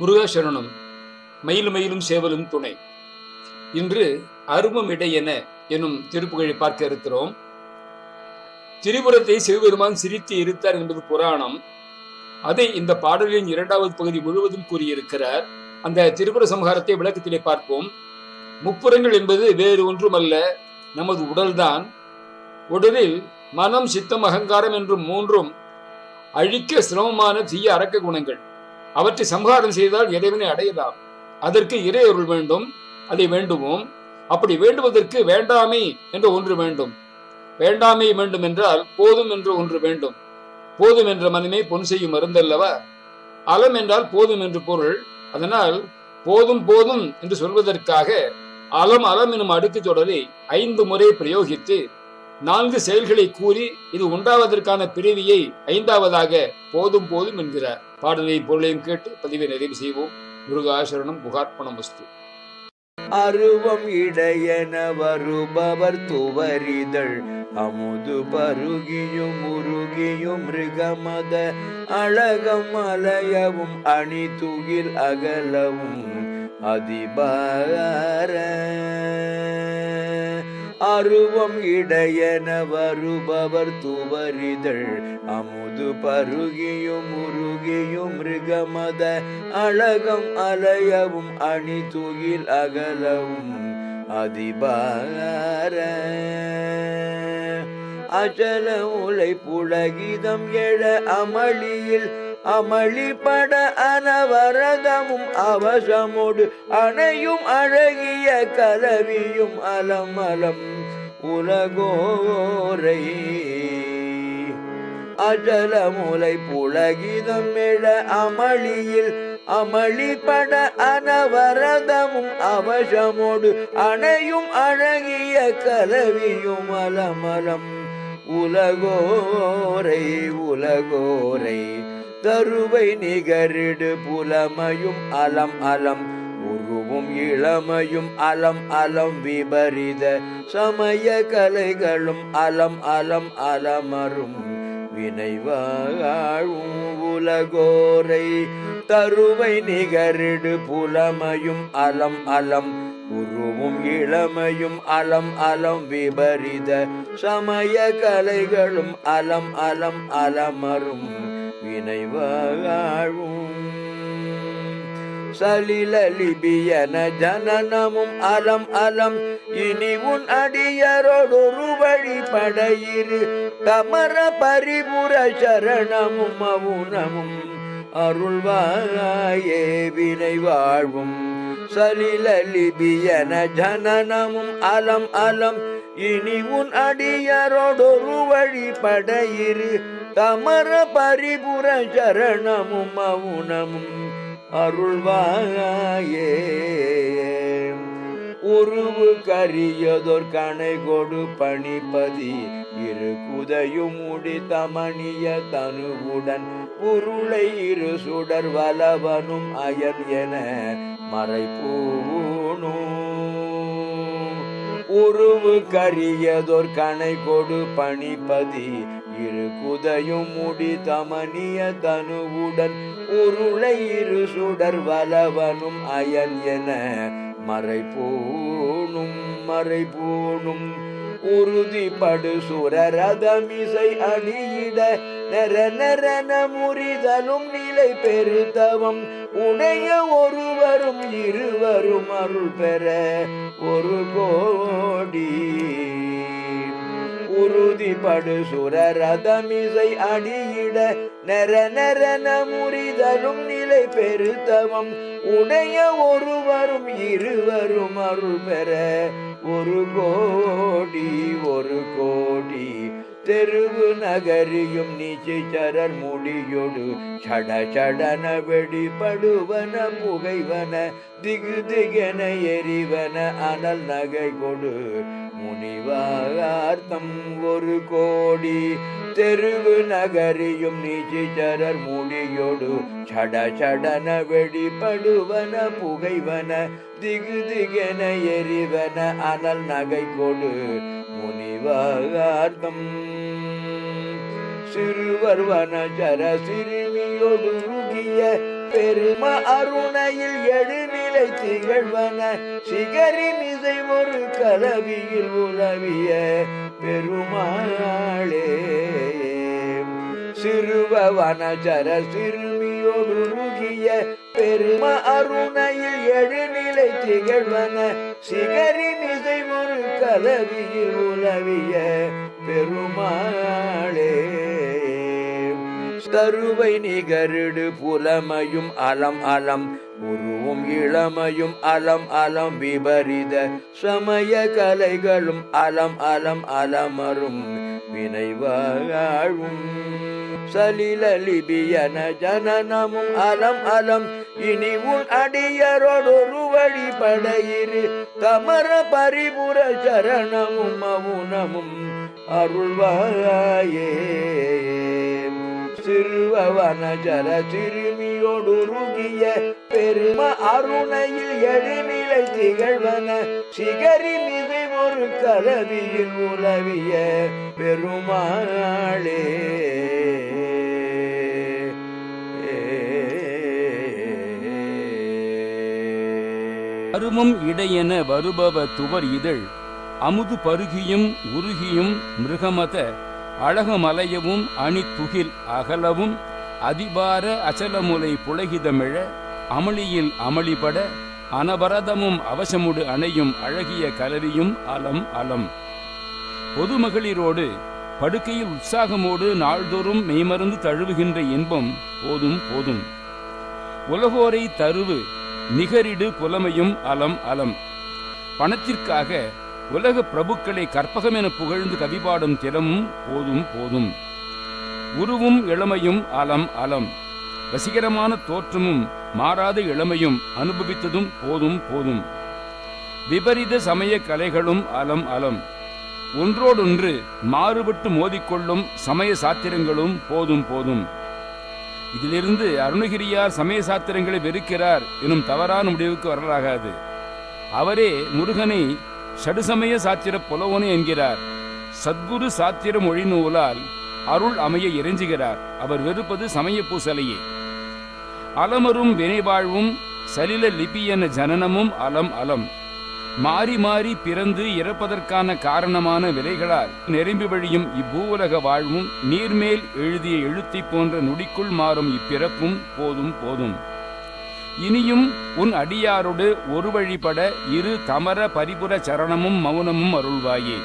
முருகாசரணம் மயில் மயிலும் சேவலும் துணை. இன்று அருமம் இடையென எனும் திருப்புகழை பார்க்க இருக்கிறோம். திரிபுரத்தை சிவபெருமான் சிரித்து இருத்தார் என்பது புராணம். அதை இந்த பாடலின் இரண்டாவது பகுதி முழுவதும் கூறியிருக்கிறார். அந்த திரிபுர சம்ஹாரத்தை விளக்கத்திலே பார்ப்போம். முப்புறங்கள் என்பது வேறு ஒன்றுமல்ல நமது உடல்தான். உடலில் மனம் சித்தம் அகங்காரம் என்றும் மூன்றும் அழிக்க சிரமமான தீய அரக்க குணங்கள். அவற்றை சம்ஹாரம் செய்தால் இறைவனை அடையலாம். அதற்கு இறையொருள் வேண்டும். அதை வேண்டுவோம். அப்படி வேண்டுவதற்கு வேண்டாமை என்ற ஒன்று வேண்டும். வேண்டாமை வேண்டும் என்றால் போதும் என்று ஒன்று வேண்டும். போதும் என்ற மனமே பொன் செய்யும் மருந்தல்லவா? அலம் என்றால் போதும் என்று பொருள். அதனால் போதும் போதும் என்று சொல்வதற்காக அலம் அலம் எனும் அடுக்கு தொடரை ஐந்து முறை பிரயோகித்து நான்கு செயல்களை கூறி இது உண்டாவதற்கான பிறவியை ஐந்தாவதாக போதும் போதும் என்கிறார் பாடலை பொருளையும் கேட்டு பதிவை நிறைவு செய்வோம். முருகாசரணம் புகார்ப்பணம் வஸ்து. அருவம் இடையென வருபவர் துவரிதழ். அமுது பருகியும் உருகியும் மிருகமத அழகம் அலையவும் அணி துகில் அகலவும். அதிபார. அருவம் இடையன வருபவர் துவரிதழ். அமுது பருகியும் உருகியும் மிருகமத அழகம் அலையவும் அணி துகில் அகலவும். அதிபார அச்சல உலை புலகிதம் எழ அமளியில் அமளிப்பட அனவரதமும் அவசமோடு அணையும் அழகிய கலவியும் அலம் அலம் உலகோரை. அஜலமுலை புலகிதம் எழ அமளியில் அமளிப்பட அனவரதமும் அவசமோடு அணையும் அழகிய கலவியும் அலமலம். உலகோரை உலகோரை தருவை நிகரிடு புலமையும் அலம் அலம். உருவும் இளமையும் அலம் அலம் விபரித சமய கலைகளும் அலம் அலம் அலமரும். வினைவாழும் உலகோரை தருவை நிகரிடு புலமையும் அலம் அலம். உருவும் இளமையும் அலம் அலம் விபரித சமய கலைகளும் அலம் அலம் அலமரும். வினைவாழும் சலிலலிபியன ஜனனமும் அலம் அலம். இனி உன் அடியரோடொரு வழிபடையிரு தமர பரிபுர சரணமும் மவுனமும். அருள்வாயே வினை வாழ்வும். சலிலலிபியன ஜனனமும் அலம் அலம். இனி உன் அடியரோடொரு வழிபடையிரு தமர பரிபுர சரணமும் மவுனமும். அருள்வாயே. உருவு கரியதோர் கணை கொடு பணிபதி இரு குதையும் முடி தமணிய தனுவுடன் உருளை இரு சுடர் வலவனும் அயன் என மறைப்பூணு. உருவு கரியதோர் கணை கொடு பணிபதி இரு குதையும் முடி தமனிய தனுவுடன் உருளை இரு சுடர் வலவனும் அயன் என மறைப்பூணும் மறைப்பூணும் உறுதிப்படு சுரரதமிசை அணியிட நர நெரன முறிதலும் நிலை பெருத்தவம். உடைய ஒருவரும் இருவரும் அருள் பெற ஒரு கோடி உறுதிப்படு சுரரதமிசை அடியிட நர நரன முறிதலும் நிலை பெருத்தவம். உடைய ஒருவரும் இருவரும் அருள் பெற ஒரு கோடி ஒரு கோடி. தெருவு நகரியும் நீச்சரர் முடியொடு சட சடன வெடிபடுவன புகைவன திகு திகென எரிவன அனல் நகை கொடு. முனிவார்த்தம் ஒரு கோடி. தெருவு நகரியும் நீச்சிச்சரர் முடியொடு. சட சடன வெடிபடுவன புகைவன திகு திகென எரிவன அனல் நகை கொடு. முனிவார்த்தம் சிறுவர் வனச்சர சிறுமியொடுருகிய பெரும அருணையில் எழு எழுநிலை திகழ்வன சிகரின் இசை ஒரு கலவியில் உலவிய பெருமாளே. சிறுவ வனஜர சிறுமியொருகிய பெரும அருணையில் எழுநிலை திகழ்வன சிகரின் இசை ஒரு கலவியில் உலவிய பெருமாளே. தருவை நிகருடு புலமையும் அலம் அலம் உருவும் இளமையும் அலம் அலம் விபரித சமய கலைகளும் அலம் அலம் அலமரும் வினைவாழும் சலிலலிபியன ஜனனமும் அலம் அலம் இனி உன் அடியரோடொரு வழிபட இரு தமர பரிபுர சரணமும் மவுனமும் அருள்வாயே. சிறுவன ஜல சிறுமியோடுருகிய பெரும அருணையில் எழுநிலை திகழ்வன சிகரி மிகு ஒரு கலவியில் உலவிய பெருமாளே. அருமம் இடையென வருபவ துவர் இதழ் அமுது பருகியும் உருகியும் மிருகமத அழகமலையவும் அணித்துகில் அகலவும் அதிபார அச்சலமுலை புலகிதமிழ அமளியில் அமளிபட அனவரதமும் அவசமுடு அணையும் அழகிய கலவியும் அலம் அலம். பொதுமகளிரோடு படுக்கையில் உற்சாகமோடு நாள்தோறும் மெய்மருந்து தழுவுகின்ற இன்பம் போதும் போதும். உலகோரை தருவு நிகரிடு புலமையும் அலம் அலம். பணத்திற்காக உலக பிரபுக்களை கற்பகம் என புகழ்ந்து கவிபாடும் திறமும் போதும் போதும். உருவும் இளமையும் அலம் அலம். வசீகரமான தோற்றமும் மாறாத இளமையும் அனுபவித்ததும் போதும் போதும். விபரீத சமய கலைகளும் அலம் அலம். ஒன்றோடொன்று மாறுபட்டு மோதிக்கொள்ளும் சமய சாத்திரங்களும் போதும் போதும். இதிலிருந்து அருணகிரியார் சமய சாத்திரங்களை வெறுக்கிறார் எனும் தவறான முடிவுக்கு வரலாகாது. அவரே முருகனை ஷடுசமய சாத்திர புலவனு என்கிறார். சத்குரு சாத்திர மொழி நூலால் அருள் அமைய இறைஞ்சுகிறார் அவர் வெறுப்பது சமய பூசலையே. அலமரும் வினைவாழ்வும் சலில லிபியன ஜனனமும் அலம் அலம். மாறி மாறி பிறந்து இறப்பதற்கான காரணமான விலைகளால் நெரும்பி வழியும் இப்பூவுலக வாழ்வும் நீர்மேல் எழுதிய எழுத்தை போன்ற நொடிக்குள் மாறும் இப்பிறப்பும் போதும் போதும். இனியும் உன் அடியாரோடு ஒரு வழிபட இரு தமர பரிபுர சரணமும் மௌனமும் அருள்வாயே.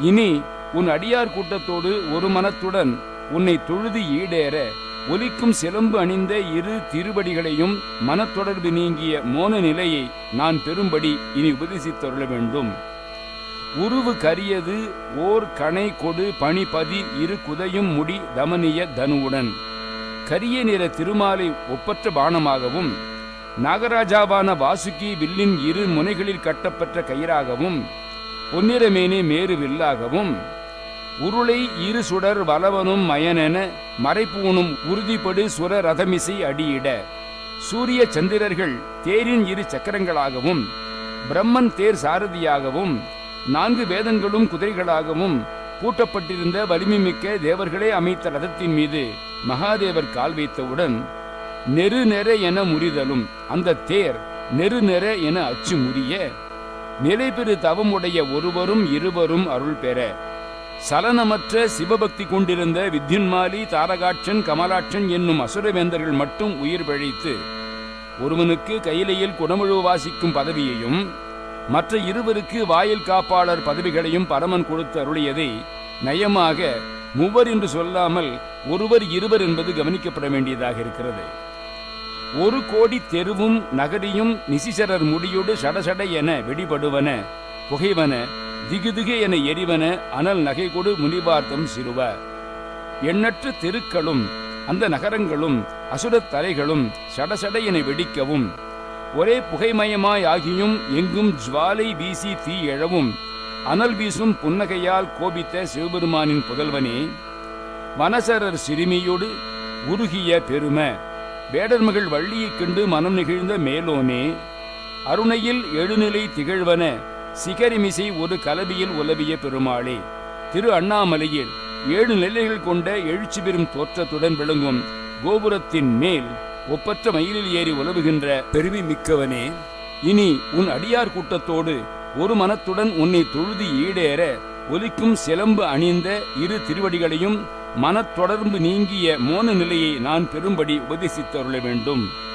இனி உன் அடியார் கூட்டத்தோடு ஒரு மனத்துடன் உன்னை தொழுது ஈடேற ஒலிக்கும் சிலம்பு அணிந்த இரு திருவடிகளையும் மனத்தொடர்பு நீங்கிய மோன நிலையை நான் பெறும்படி இனி உபதேசித்தருள வேண்டும். உருவு கரியது ஓர் கணை கொடு பனிபதி இரு குதையும் முடி தமனிய தனுவுடன். கரிய நிற திருமாலை ஒப்பற்ற பானமாகவும் நாகராஜாவான வாசுகி வில்லின் இரு முனைகளில் கட்டப்பட்ட கயிறாகவும் பொன்னிறமேனி மேரு வில்லாகவும் உருளை இரு சுடர் வலவனும் மயனென மறைப்பூனும் உறுதிப்படு சுர ரதமிசை அடியிட. சூரிய சந்திரர்கள் தேரின் இரு சக்கரங்களாகவும் பிரம்மன் தேர் சாரதியாகவும் நான்கு வேதங்களும் குதிரைகளாகவும் பூட்டப்பட்டிருந்த வலிமைமிக்க தேவர்களே அமைத்த ரதத்தின் மீது மகாதேவர் கால் வைத்தவுடன் நெரு நெற என முறிதலும். அந்த தேர் நெரு நெற என அச்சு முறிய. நிலை பெறு தவமுடைய ஒருவரும் இருவரும் அருள் பெற. சலனமற்ற சிவபக்தி கொண்டிருந்த வித்யுன்மாலி தாரகாட்சன் கமலாட்சன் என்னும் அசுரவேந்தர்கள் மட்டும் உயிர் பிழைத்து ஒருவனுக்கு கையிலையில் குடமுழு வாசிக்கும் பதவியையும் மற்ற இருவருக்கு வாயில் காப்பாளர் பதவிகளையும் பரமன் கொடுத்து அருளியதை நயமாக மூவர் என்று சொல்லாமல் ஒருவர் இருவர் என்பது கவனிக்கப்பட வேண்டியதாக இருக்கிறது. ஒரு கோடி தெருவும் நகரியும் நிசிசரர் முடியோடு சடசட என வெடிபடுவன புகைவன திகுதிகு என எரிவன அனல் நகை கொடு முனிபார்த்தம் சிறுவ. எண்ணற்ற தெருக்களும் அந்த நகரங்களும் அசுரத் தலைகளும் சடசட என வெடிக்கவும் ஒரே புகைமயமாய் ஆகியும் எங்கும் ஜுவாலை வீசி தீ எழவும் அனல் வீசும் புன்னகையால் கோபித்த சிவபெருமானின் புதல்வனே வனசரர் சிறுமியோடு உருகிய பெரும. வேடர்மகள் வள்ளியைக் கண்டு மனம் நெகிழ்ந்த மேலோனே அருணையில் எழுநிலை திகழ்வன சிகரிமிசை ஒரு கலவியில் உலவிய பெருமாளே திரு அண்ணாமலையில் ஏழு நிலைகள் கொண்ட எழுச்சி பெறும் தோற்றத்துடன் விளங்கும் கோபுரத்தின் மேல் ஒப்பற்ற மயிலில் ஏறி உலவுகின்ற பெருமை மிக்கவனே இனி உன் அடியார் கூட்டத்தோடு ஒரு மனத்துடன் உன்னை தொழுதி ஈடேற ஒலிக்கும் சிலம்பு அணிந்த இரு திருவடிகளையும் மனத்தொடர்பு நீங்கிய மோன நிலையை நான் பெறும்படி உபதேசித்தருள வேண்டும்.